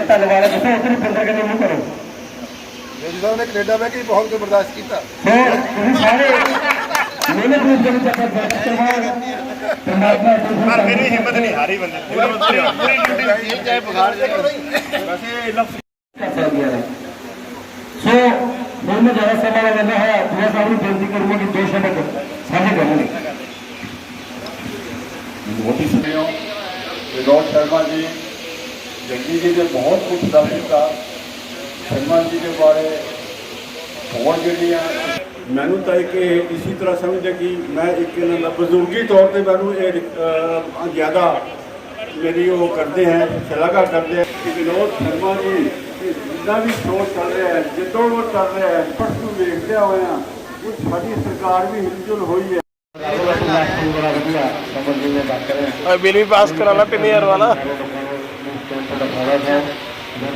ਧੰਨਵਾਦ ਤੁਸੀਂ ਉਧਰ ਕਰਕੇ ਮੂੰਹ ਕਰੋ। ਜਿੱਦਾਂ ਉਹਨੇ ਕੈਨੇਡਾ ਬਹਿ ਕੇ ਬਹੁਤ ਕੁਝ ਬਰਦਾਸ਼ਤ ਕੀਤਾ ਤੁਸੀਂ ਸਾਰੇ ਮਿਹਨਤ ਰੂਪ ਦੇ ਵਿੱਚ ਆਪਾਂ ਬੈਠ ਕਰਵਾਇਆ ਪਰਮਾਤਮਾ ਤੁਹਾਨੂੰ ਮੇਰੀ ਹਿੰਮਤ ਨਹੀਂ ਹਾਰੀ ਬੰਦੇ ਪੂਰੀ ਡਿਊਟੀ ਇਹ ਚਾਹੇ ਬੁਖਾਰ ਜਾਏ ਵੈਸੇ ਲਫ਼ਜ਼ ਕਰ ਸਕਦੀਆਂ ਨੇ ਸੋ ਹੁਣ ਮੈਂ ਜ਼ਿਆਦਾ ਸਮਾਂ ਨਾ ਲੈਂਦਾ ਹੈ ਮੈਂ ਸਭ ਨੂੰ ਬੇਨਤੀ ਕਰੂੰਗਾ ਕਿ ਦੋ ਸ਼ਬਦ ਸਾਂਝੇ ਕਰਾਂਗੇ ਮੋਦੀ ਸੁਣਿਓ ਵਿਨੋਦ ਸ਼ਰਮਾ ਜੀ ਜੰਗੀ ਜੀ ਦੇ ਬਹੁਤ ਕੁਝ ਦੱਸ ਦਿੱਤਾ ਮੈਨੂੰ ਤਾਂ ਇੱਕ ਇਹ ਇਸੇ ਤਰ੍ਹਾਂ ਸਮਝਦੇ ਕਿ ਮੈਂ ਇੱਕ ਇਹਨਾਂ ਦਾ ਬਜ਼ੁਰਗੀ ਤੌਰ ਤੇ ਮੈਨੂੰ ਇਹ ਜ਼ਿਆਦਾ ਮੇਰੀ ਉਹ ਕਰਦੇ ਹੈ ਸ਼ਲਾਘਾ ਕਰਦੇ ਹੈ। ਕਿ ਵਿਨੋਦ ਸ਼ਰਮਾ ਜੀ ਜਿੰਨਾ ਵੀ ਸ਼ੋਅ ਚੱਲ ਰਿਹਾ ਹੈ ਜਿੱਦੋਂ ਉਹ ਚੱਲ ਰਿਹਾ ਹੈ ਨੂੰ ਵੇਖਦਿਆਂ ਹੋਇਆਂ ਉਹ ਸਾਡੀ ਸਰਕਾਰ ਵੀ ਹਿਲਜੁਲ ਹੋਈ ਹੈ। ਹਾਂ ਬਿੱਲ ਵੀ ਪਾਸ ਕਰਾ ਲਾ 3000 ਵਾਲਾ।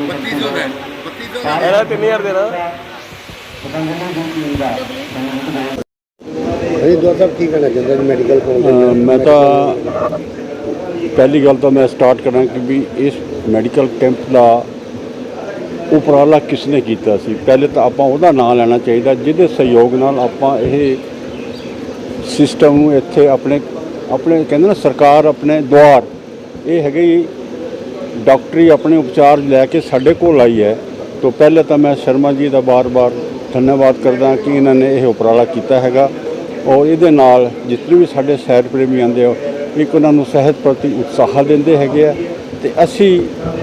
ਬੱਤੀ ਜੋ ਹੈ ਬੱਤੀ ਜੋ ਇਹਦਾ 3000 ਦੇਣਾ। ਹਰੀਦਵਾਰ ਸਾਹਿਬ ਕੀ ਕਹਿਣਾ ਚਾਹੁੰਦੇ ਮੈਡੀਕਲ ਅ, ਮੈਂ ਤਾਂ ਪਹਿਲੀ ਗੱਲ ਤਾਂ ਮੈਂ ਸਟਾਰਟ ਕਰਾਂ ਕਿ ਵੀ ਇਸ ਮੈਡੀਕਲ ਕੈਂਪ ਦਾ ਉਪਰਾਲਾ ਕਿਸ ਨੇ ਕੀਤਾ ਸੀ? ਪਹਿਲੇ ਤਾਂ ਆਪਾਂ ਉਹਦਾ ਨਾਮ ਲੈਣਾ ਚਾਹੀਦਾ ਜਿਹਦੇ ਸਹਿਯੋਗ ਨਾਲ ਆਪਾਂ ਇਹ ਸਿਸਟਮ ਨੂੰ ਇੱਥੇ ਆਪਣੇ ਆਪਣੇ ਕਹਿੰਦੇ ਨਾ ਸਰਕਾਰ ਆਪਣੇ ਦੁਆਰ ਇਹ ਹੈਗੇ ਡਾਕਟਰੀ ਆਪਣੇ ਉਪਚਾਰ ਲੈ ਕੇ ਸਾਡੇ ਕੋਲ ਆਈ ਹੈ। ਤੋਂ ਪਹਿਲੇ ਤਾਂ ਮੈਂ ਸ਼ਰਮਾ ਜੀ ਦਾ ਬਾਰ-ਬਾਰ ਧੰਨਵਾਦ ਕਰਦਾ ਕਿ ਇਹਨਾਂ ਨੇ ਇਹ ਉਪਰਾਲਾ ਕੀਤਾ ਹੈਗਾ। ਔਰ ਇਹਦੇ ਨਾਲ ਜਿਤਨੇ ਵੀ ਸਾਡੇ ਸੈਰ ਪ੍ਰੇਮੀ ਆਉਂਦੇ ਆ, ਇੱਕ ਉਹਨਾਂ ਨੂੰ ਸਿਹਤ ਪ੍ਰਤੀ ਉਤਸ਼ਾਹ ਦਿੰਦੇ ਹੈਗੇ ਆ। ਤੇ ਅਸੀਂ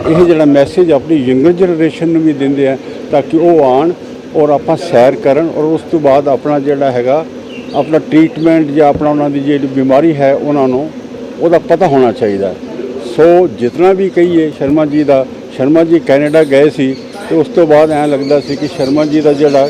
ਇਹ ਜਿਹੜਾ ਮੈਸੇਜ ਆਪਣੀ ਯੰਗਰ ਜਨਰੇਸ਼ਨ ਨੂੰ ਵੀ ਦਿੰਦੇ ਆ ਤਾਂ ਕਿ ਉਹ ਆਣ ਔਰ ਆਪਾਂ ਸੈਰ ਕਰਨ ਔਰ ਉਸ ਤੋਂ ਬਾਅਦ ਆਪਣਾ ਜਿਹੜਾ ਹੈਗਾ, ਆਪਣਾ ਟ੍ਰੀਟਮੈਂਟ ਜਾਂ ਆਪਣਾ ਉਹਨਾਂ ਦੀ ਜਿਹੜੀ ਬਿਮਾਰੀ ਹੈ ਉਹਨਾਂ ਨੂੰ ਉਹਦਾ ਪਤਾ ਹੋਣਾ ਚਾਹੀਦਾ। ਸੋ ਜਿਤਨਾ ਵੀ ਕਹੀਏ, ਸ਼ਰਮਾ ਜੀ ਦਾ, ਸ਼ਰਮਾ ਜੀ ਕੈਨੇਡਾ ਗਏ ਸੀ ਤੇ ਉਸ ਤੋਂ ਬਾਅਦ ਐਂ ਲੱਗਦਾ ਸੀ ਕਿ ਸ਼ਰਮਾ ਜੀ ਦਾ ਜਿਹੜਾ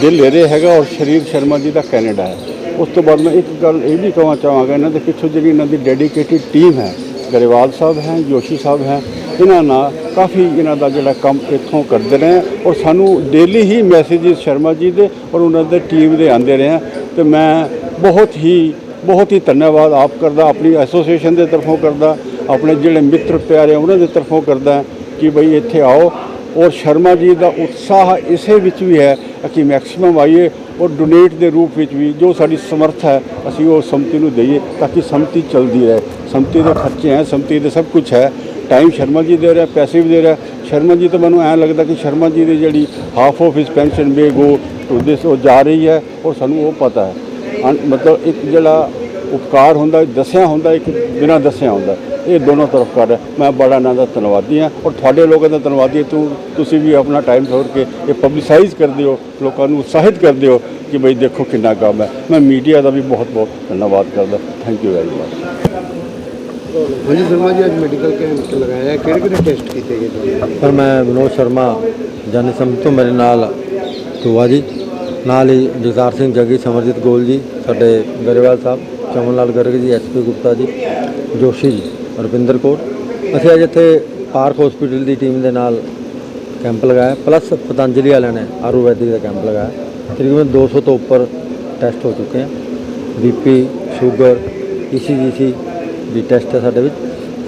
ਦਿਲ ਇਹਦੇ ਹੈਗਾ ਔਰ ਸਰੀਰ ਸ਼ਰਮਾ ਜੀ ਦਾ ਕੈਨੇਡਾ ਹੈ। ਉਸ ਤੋਂ ਬਾਅਦ ਮੈਂ ਇੱਕ ਗੱਲ ਇਹ ਵੀ ਕਹਾਂ ਚਾਹਾਂਗਾ ਇਹਨਾਂ ਦੇ ਪਿੱਛੋਂ ਜਿਹੜੀ ਇਹਨਾਂ ਦੀ ਡੈਡੀਕੇਟਿਡ ਟੀਮ ਹੈ, ਗਰੇਵਾਲ ਸਾਹਿਬ ਹੈ, ਜੋਸ਼ੀ ਸਾਹਿਬ ਹੈ, ਇਹਨਾਂ ਨਾਲ ਕਾਫੀ ਇਹਨਾਂ ਦਾ ਜਿਹੜਾ ਕੰਮ ਇੱਥੋਂ ਕਰਦੇ ਰਹੇ ਔਰ ਸਾਨੂੰ ਡੇਲੀ ਹੀ ਮੈਸੇजेस ਸ਼ਰਮਾ ਜੀ ਦੇ ਔਰ ਉਹਨਾਂ ਦੇ ਟੀਮ ਦੇ ਆਉਂਦੇ ਰਹੇ ਤੇ ਮੈਂ ਬਹੁਤ ਹੀ ਬਹੁਤ ਹੀ ਧੰਨਵਾਦ ਆਪ ਕਰਦਾ, ਆਪਣੀ ਐਸੋਸੀਏਸ਼ਨ ਦੇ ਤਰਫੋਂ ਕਰਦਾ, ਆਪਣੇ ਜਿਹੜੇ ਮਿੱਤਰ ਪਿਆਰੇ ਉਹਨਾਂ ਦੇ ਤਰਫੋਂ ਕਰਦਾ ਕਿ ਬਈ ਇੱਥੇ ਆਓ। ਔਰ ਸ਼ਰਮਾ ਜੀ ਦਾ ਉਤਸ਼ਾਹ ਇਸੇ ਵਿੱਚ ਵੀ ਹੈ ਕਿ ਮੈਕਸਿਮਮ ਆਈਏ ਔਰ ਡੋਨੇਟ ਦੇ ਰੂਪ ਵਿੱਚ ਵੀ ਜੋ ਸਾਡੀ ਸਮਰੱਥ ਹੈ, ਅਸੀਂ ਉਹ ਸੰਮਤੀ ਨੂੰ ਦਈਏ ਤਾਂ ਕਿ ਸੰਮਤੀ ਚੱਲਦੀ ਰਹੇ। ਸੰਮਤੀ ਦੇ ਖਰਚੇ ਹੈ, ਸੰਮਤੀ ਦੇ ਸਭ ਕੁਝ ਹੈ। ਟਾਈਮ ਸ਼ਰਮਾ ਜੀ ਦੇ ਰਿਹਾ, ਪੈਸੇ ਵੀ ਦੇ ਰਿਹਾ। ਸ਼ਰਮਾ ਜੀ ਤਾਂ ਮੈਨੂੰ ਐਂ ਲੱਗਦਾ ਕਿ ਸ਼ਰਮਾ ਜੀ ਦੀ ਜਿਹੜੀ half of his pension we go to this ਉਹ ਜਾ ਰਹੀ ਹੈ ਔਰ ਸਾਨੂੰ ਉਹ ਪਤਾ ਹੈ। ਮਤਲਬ ਇੱਕ ਜਿਹੜਾ ਉਪਕਾਰ ਹੁੰਦਾ ਦੱਸਿਆ ਹੁੰਦਾ ਇੱਕ ਬਿਨਾਂ ਦੱਸਿਆ ਹੁੰਦਾ। ਇਹ ਦੋਨੋਂ ਤਰਫ ਕਰ ਰਿਹਾ। ਮੈਂ ਬੜਾ ਇਹਨਾਂ ਦਾ ਧੰਨਵਾਦੀ ਹਾਂ ਔਰ ਤੁਹਾਡੇ ਲੋਕਾਂ ਦਾ ਧੰਨਵਾਦੀ ਹਾਂ। ਤੂੰ ਤੁਸੀਂ ਵੀ ਆਪਣਾ ਟਾਈਮ ਛੋੜ ਕੇ ਇਹ ਪਬਲਿਸਾਈਜ਼ ਕਰਦੇ ਹੋ ਲੋਕਾਂ ਨੂੰ ਉਤਸ਼ਾਹਿਤ ਕਰਦੇ ਹੋ ਕਿ ਬਈ ਦੇਖੋ ਕਿੰਨਾ ਕੰਮ ਹੈ। ਮੈਂ ਮੀਡੀਆ ਦਾ ਵੀ ਬਹੁਤ ਬਹੁਤ ਧੰਨਵਾਦ ਕਰਦਾ। ਥੈਂਕ ਯੂ ਵੈਰੀ ਮਚ ਹਾਂਜੀ ਸ਼ਰਮਾ ਜੀ ਅੱਜ ਮੈਡੀਕਲ ਕੈਂਪ ਲਗਾਇਆ ਹੈ। ਕਿਹੜੇ ਕਿਹੜੇ ਟੈਸਟ ਕੀਤੇ ਗਏ ਤੁਹਾਡੇ ਸਰ ਮੈਂ ਵਿਨੋਦ ਸ਼ਰਮਾ ਜਾਨੀ ਸਮਝ ਤੋਂ ਮੇਰੇ ਨਾਲ ਤੁਆ ਜੀ ਨਾਲ ਹੀ ਜਗਤਾਰ ਸਿੰਘ ਜੱਗੀ ਸਮਰਜੀਤ ਗੋਲ ਜੀ ਸਾਡੇ ਗਰੇਵਾਲ ਸਾਹਿਬ। ਚਮਨ ਲਾਲ ਗਰਗ ਜੀ ਐਸਪੀ ਗੁਪਤਾ ਜੀ, ਜੋਸ਼ੀ ਜੀ ਰਵਿੰਦਰ ਕੌਰ। ਅਸੀਂ ਅੱਜ ਇੱਥੇ ਪਾਰਕ ਹਸਪੀਟਲ ਦੀ ਟੀਮ ਦੇ ਨਾਲ ਕੈਂਪ ਲਗਾਇਆ। ਪਲੱਸ ਪਤੰਜਲੀ ਵਾਲਿਆਂ ਨੇ ਆਯੁਰਵੈਦਿਕ ਦਾ ਕੈਂਪ ਲਗਾਇਆ। ਤਕਰੀਬਨ 200 ਤੋਂ ਉੱਪਰ ਟੈਸਟ ਹੋ ਚੁੱਕੇ ਹਨ ਬੀਪੀ ਸ਼ੂਗਰ ਈਸੀਜੀਸੀ ਦੀ ਟੈਸਟ ਹੈ ਸਾਡੇ ਵਿੱਚ।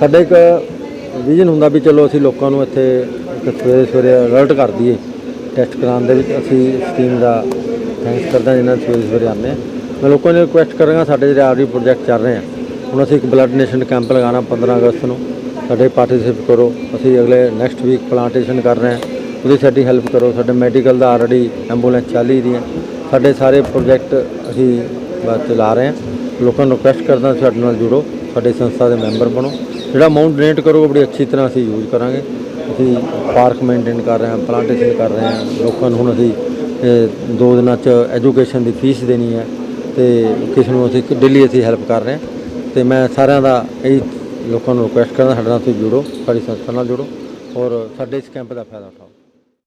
ਸਾਡੇ ਇੱਕ ਵਿਜ਼ਨ ਹੁੰਦਾ ਵੀ ਚਲੋ ਅਸੀਂ ਲੋਕਾਂ ਨੂੰ ਇੱਥੇ ਸਵੇਰੇ ਸਵੇਰੇ ਅਲਰਟ ਕਰ ਦਈਏ। ਟੈਸਟ ਕਰਾਉਣ ਦੇ ਵਿੱਚ ਅਸੀਂ ਇਸ ਟੀਮ ਦਾ ਥੈਂਕਸ ਕਰਦਾ ਜਿਨ੍ਹਾਂ ਨੇ ਸਵੇਰੇ ਸਵੇਰੇ ਆਉਂਦੇ ਆ। ਮੈਂ ਲੋਕਾਂ ਨੂੰ ਰਿਕੁਐਸਟ ਕਰਾਂਗਾ, ਸਾਡੇ ਜਿਹੜੇ ਆਰਡੀ ਪ੍ਰੋਜੈਕਟ ਚੱਲ ਰਹੇ ਆ, ਹੁਣ ਅਸੀਂ ਇੱਕ ਬਲੱਡ ਨੇਸ਼ਨ ਕੈਂਪ ਲਗਾਉਣਾ 15 ਅਗਸਤ ਨੂੰ। ਸਾਡੇ ਪਾਰਟਿਸਿਪੇਟ ਕਰੋ, ਅਸੀਂ ਅਗਲੇ ਨੈਕਸਟ ਵੀਕ ਪਲਾਂਟੇਸ਼ਨ ਕਰ ਰਹੇ ਹਾਂ ਉਹਦੀ ਸਾਡੀ ਹੈਲਪ ਕਰੋ, ਸਾਡੇ ਮੈਡੀਕਲ ਦਾ ਆਲਰੇਡੀ ਐਂਬੂਲੈਂਸ ਚੱਲ ਹੀ ਰਹੀ ਹੈ। ਸਾਡੇ ਸਾਰੇ ਪ੍ਰੋਜੈਕਟ ਅਸੀਂ ਬਸ ਚਲਾ ਰਹੇ ਹਾਂ ਲੋਕਾਂ ਨੂੰ ਰਿਕੁਐਸਟ ਕਰਦਾ ਸਾਡੇ ਨਾਲ ਜੁੜੋ, ਸਾਡੀ ਸੰਸਥਾ ਦੇ ਮੈਂਬਰ ਬਣੋ। ਜਿਹੜਾ ਅਮਾਉਂਟ ਡੋਨੇਟ ਕਰੋ ਬੜੀ ਅੱਛੀ ਤਰ੍ਹਾਂ ਅਸੀਂ ਯੂਜ਼ ਕਰਾਂਗੇ। ਅਸੀਂ ਪਾਰਕ ਮੇਨਟੇਨ ਕਰ ਰਹੇ ਹਾਂ ਪਲਾਂਟੇਸ਼ਨ ਕਰ ਰਹੇ ਹਾਂ ਲੋਕਾਂ ਨੂੰ ਹੁਣ ਅਸੀਂ ਦੋ ਦਿਨਾਂ 'ਚ ਐਜੂਕੇਸ਼ਨ ਦੀ ਫੀਸ ਦੇਣੀ ਹੈ। ਤੇ ਕਿਸੇ ਨੂੰ ਅਸੀਂ ਡੇਲੀ ਅਸੀਂ ਹੈਲਪ ਕਰ ਰਹੇ ਹਾਂ। ਤੇ ਮੈਂ ਸਾਰਿਆਂ ਦਾ ਇਹ ਲੋਕਾਂ ਨੂੰ ਰਿਕੁਐਸਟ ਕਰਦਾ, ਸਾਡੇ ਨਾਲ ਤੁਸੀਂ ਜੁੜੋ, ਸਾਡੀ ਸੰਸਥਾ ਨਾਲ ਜੁੜੋ ਔਰ ਸਾਡੇ ਇਸ ਕੈਂਪ ਦਾ ਫਾਇਦਾ ਉਠਾਓ।